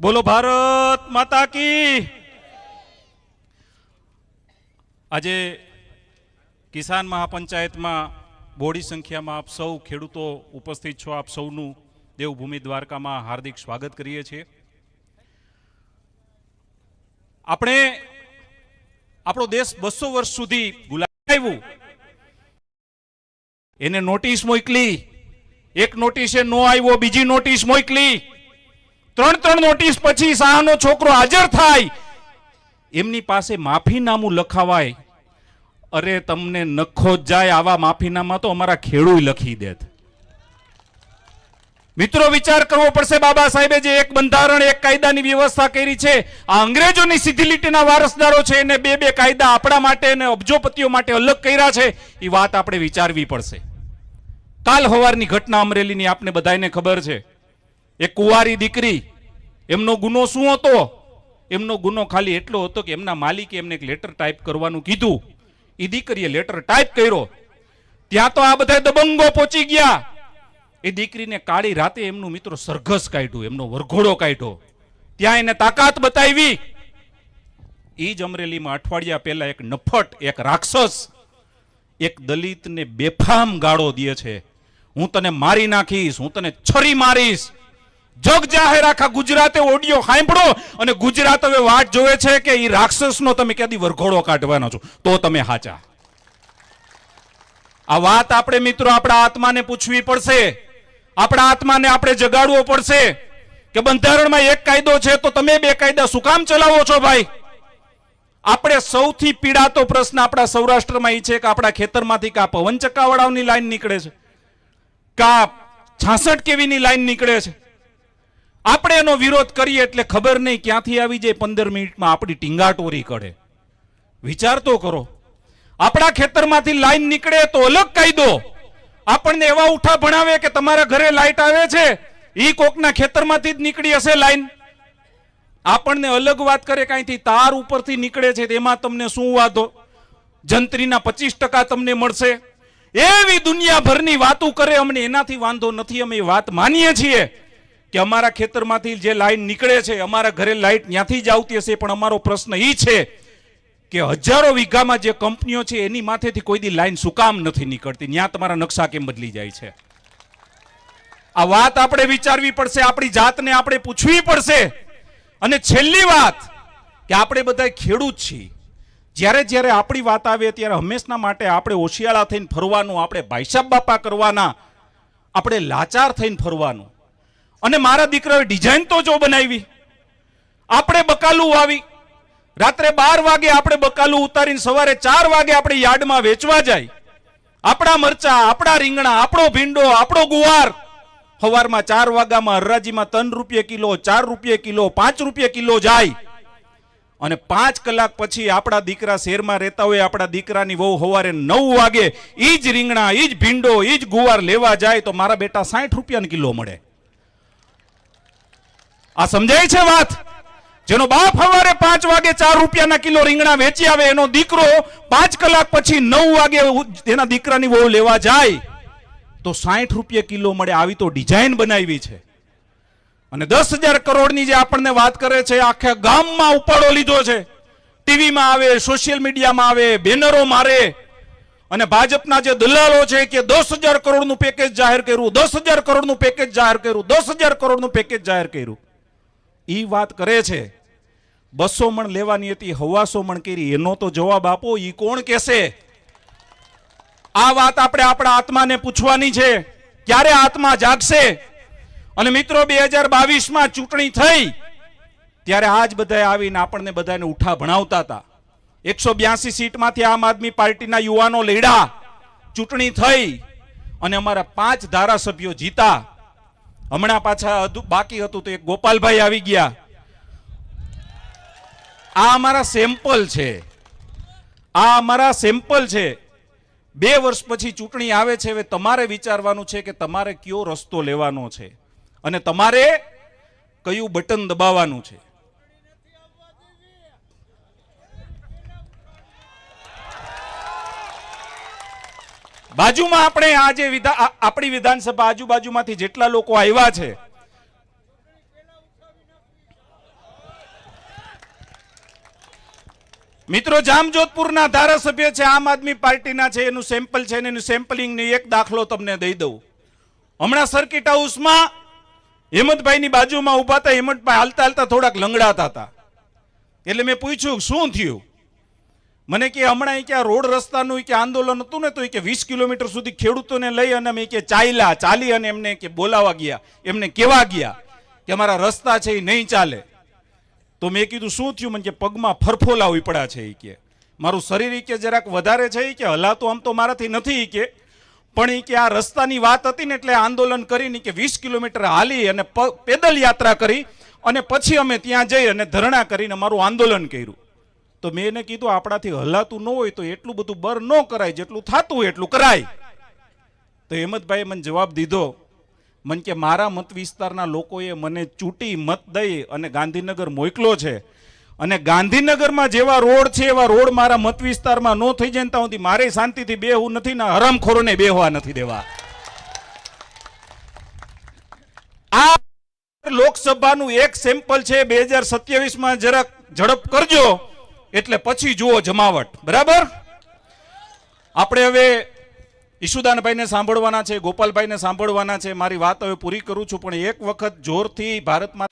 બોલો ભારત માતા કી. આજે કિસાન મહાપંચાયતમાં બોડી સંખ્યામાં આપ સૌ ખેડૂતો ઉપસ્થિત છો. આપ સૌનું દેવભૂમિ દ્વારકામાં હાર્દિક સ્વાગત કરીએ છીએ. આપણે આપણો દેશ બસો વર્ષ સુધી ગુલાવ્યું એને નોટિસ મોકલી. એક નોટિસે નો આવ્યો, બીજી નોટિસ મોકલી. ત્રણ ત્રણ નોટિસ પછી શાહનો છોકરો હાજર થાય. એમની પાસે માફીનામું લખાવાય. અરે તમને નખો જાય આવા માફીનામા તો અમારા ખેડૂત લખી દેત. મિત્રો, વિચાર કરવો પડશે બાબા સાહેબે જે એક બંધારણ, એક કાયદાની વ્યવસ્થા કરી છે. આ અંગ્રેજોની સીધી લીટીના વારસદારો છે, એને બે બે કાયદા આપણા માટે અને અબજોપતિઓ માટે અલગ કર્યા છે. એ વાત આપણે વિચારવી પડશે. કાલ હવારની ઘટના અમરેલીની, આપને બધાને ખબર છે. એક કુંવારી દીકરી, એમનો ગુનો શું હતો? એમનો ગુનો ખાલી એટલો હતો કે એમના માલિકે એમને એક લેટર ટાઈપ કરવાનું કીધું. એ દીકરીએ લેટર ટાઈપ કર્યો. ત્યાં તો આ બધા દબંગો પહોંચી ગયા. એ દીકરીને કાળી રાતે એમનું મિત્રો સરઘસ કાઢ્યું, એમનો વરઘોડો કાઢ્યો. ત્યાં એને તાકાત બતાવી. એ જ અમરેલીમાં અઠવાડિયા પહેલા એક નફટ, એક રાક્ષસ, એક દલિતને બેફામ ગાળો દે છે. હું તને મારી નાખીશ, હું તને છરી મારીશ. જગ જાહેર આખા ગુજરાતે ઓડિયો સાંભળો અને ગુજરાત હવે વાટ જોવે છે કે એ રાક્ષસનો તમે ક્યાંથી વરઘોડો કાઢવાનો છો? તો તમે હાચા. આ વાત આપણે મિત્રો આપણા આત્માને પૂછવી પડશે. આપણા આત્માને આપણે જગાડવો પડશે કે બંધારણમાં એક કાયદો છે તો તમે બે કાયદા શું કામ ચલાવો છો ભાઈ? આપણે સૌથી પીડાતો પ્રશ્ન આપણા સૌરાષ્ટ્રમાં એ છે કે આપણા ખેતરમાંથી કા પવન ચક્કાવાળાઓની લાઈન નીકળે છે? કા છાસઠ કેવીની લાઈન નીકળે છે? આપણે એનો વિરોધ કરીએ એટલે ખબર નહીં ક્યાંથી આવી જાય પંદર મિનિટમાં આપણી ટીંગાટોરી કરે વિચાર તો કરો. આપણા ખેતરમાંથી લાઈન નીકળે તો અલગ કાયદો. આપણને એવા ઉઠા ભણાવે કે તમારા ઘરે લાઈટ આવે છે, ઈ કોકના ખેતરમાંથી જ નીકળી હશે લાઈન. આપણને અલગ વાત કરે કાંઈથી તાર ઉપરથી નીકળે છે તેમાં તમને શું વાંધો? જંત્રીના પચીસ ટકા તમને મળશે. એવી દુનિયાભરની વાતો કરે અમને એનાથી વાંધો નથી, અમે વાત માનીએ છીએ. કે અમારા ખેતરમાંથી જે લાઈન નીકળે છે, અમારા ઘરે લાઈટ ત્યાંથી જ આવતી હશે, પણ અમારો પ્રશ્ન એ છે કે હજારો વીઘામાં જે કંપનીઓ છે, એની માથેથી કોઈ દી લાઈન શું કામ નથી નીકળતી. ત્યાં તમારા નકશા કેમ બદલી જાય છે? આ વાત આપણે વિચારવી પડશે, આપણી જાતને આપણે પૂછવી પડશે. અને છેલ્લી વાત કે આપણે બધા ખેડૂત છીએ. જ્યારે જ્યારે આપણી વાત આવે ત્યારે હંમેશના માટે આપણે ઓશિયાળા થઈને ફરવાનું, આપણે ભાઈસાબ બાપા કરવાના, આપણે લાચાર થઈને ફરવાનું. અને મારા દીકરાએ ડિઝાઇન તો જો બનાવી. આપણે બકાલું વાવી. રાત્રે બાર વાગે આપણે બકાલું ઉતારીને સવારે ચાર વાગે આપણે યાર્ડમાં વેચવા જાય. આપણા મરચા, આપણા રીંગણા, આપણો ભીંડો, આપણો ગુવાર. સવારમાં ચાર વાગ્યામાં હરાજીમાં ત્રણ રૂપિયા કિલો, ચાર રૂપિયા કિલો, પાંચ રૂપિયા કિલો જાય. અને પાંચ કલાક પછી આપણા દીકરા શહેરમાં રહેતા હોય, આપણા દીકરાની વહુ સવારે નવ વાગે એ જ રીંગણા એ જ ભીંડો, ઈ જ ગુવાર લેવા જાય તો મારા બેટા સાઠ રૂપિયાનો કિલો મળે. આ સમજાય છે વાત? જેનો બાપ હવારે પાંચ વાગે ચાર રૂપિયાના કિલો રીંગણા વેચી આવે, એનો દીકરો પાંચ કલાક પછી નવ વાગે એના દીકરાની વહુ લેવા જાય, તો સાઠ રૂપિયા કિલો મળે આવી તો ડિઝાઇન બનાવી છે. અને દસ હજાર કરોડની જે આપણને વાત કરે છે, આખા ગામમાં ઉપાડો લીધો છે. ટીવીમાં આવે, સોશિયલ મીડિયામાં આવે, બેનરો મારે. અને ભાજપના જે દલાલો છે કે દસ હજાર કરોડનું પેકેજ જાહેર કર્યું, દસ હજાર કરોડનું પેકેજ જાહેર કર્યું, દસ હજાર કરોડનું પેકેજ જાહેર કર્યું. ઈ વાત કરે છે, બસો મણ લેવાની હતી, હવાસો મણ કરી, એનો તો જવાબ આપો, ઈ કોણ કહેશે? આ વાત આપણે આપણા આત્માને પૂછવાની છે, ક્યારે આત્મા જાગશે? અને મિત્રો, બે હજાર બાવીસમાં ચૂંટણી થઈ, ત્યારે આજ બધાએ આવીને આપણને બધાને ઉઠા ભણાવતા હતા. એકસો બ્યાસી સીટમાંથી આમ આદમી પાર્ટીના યુવાનો લડ્યા ચૂંટણી થઈ, અને અમારા પાંચ ધારાસભ્યો જીતા. હમણાં પાછા બાકી હતું તો એક ગોપાલભાઈ આવી ગયા. આ અમારા સેમ્પલ છે. આ અમારા સેમ્પલ છે. બે વર્ષ પછી ચૂંટણી આવે છે, હવે તમારે વિચારવાનું છે કે તમારે કયો રસ્તો લેવાનો છે. અને તમારે કયું બટન દબાવવાનું છે. બાજુમાં આપણે આજે જે આપણી વિધાનસભા આજુબાજુમાંથી જેટલા લોકો આવ્યા છે, મિત્રો, જામજોધપુરના ધારાસભ્ય છે, આમ આદમી પાર્ટીના છે, એનું સેમ્પલ છે એનું સેમ્પલિંગની એક દાખલો તમને દઈ દઉં. હમણાં સર્કિટ હાઉસમાં હેમંતભાઈની બાજુમાં ઊભા હતા, હેમંતભાઈ હાલતા હાલતા થોડાક લંગડાતા હતા. એટલે મેં પૂછ્યું, શું થયું? મને કે હમણાં કે રોડ રસ્તાનું કે આંદોલન હતું ને, તો એ કે વીસ કિલોમીટર સુધી ખેડૂતોને લઈ અને અમે કે ચાલ્યા, ચાલી અને એમને કે બોલાવા ગયા, એમને કેવા ગયા કે અમારા રસ્તા છે એ નહીં ચાલે. તો મેં કીધું, શું થયું? મને કે, પગમાં ફરફોલા ઉપડ્યા છે, એ કે. મારું શરીર કે જરાક વધારે છે, એ કે. હલાતું આમ તો મારાથી નથી કે. પણ એ કે આ રસ્તાની વાત હતી ને, એટલે આંદોલન કરીને કે વીસ કિલોમીટર હાલી અને પેદલ યાત્રા કરી અને પછી અમે ત્યાં જઈ અને ધરણા કરીને અમારું આંદોલન કર્યું. તો મેં એને કીધું, આપણાથી હલાતું ન હોય તો એટલું બધું બર ન કરાય, જેટલું થતું એટલું કરાય. તો હેમંતભાઈએ મને જવાબ દીધો, મન કે મારા મત વિસ્તારના લોકોએ મને ચૂંટી મત દઈ અને ગાંધીનગર મોકલો છે. અને ગાંધીનગરમાં જેવા રોડ છે, એવા રોડ મારા મત વિસ્તારમાં ન થઈ જાય ત્યાં સુધી મારે શાંતિથી બેહવું નથી ને હરામખોરોને બેહવા નથી દેવા. આ લોકસભાનું એક સેમ્પલ છે, બે હજાર સત્યાવીસમાં જરાક ઝડપ કરજો. એટલે પછી જુઓ જમાવટ. બરાબર? આપણે હવે ઈશુદાનભાઈને સાંભળવાના છે, ગોપાલભાઈને સાંભળવાના છે. મારી વાત હવે પૂરી કરું છું, પણ એક વખત જોરથી ભારતમાં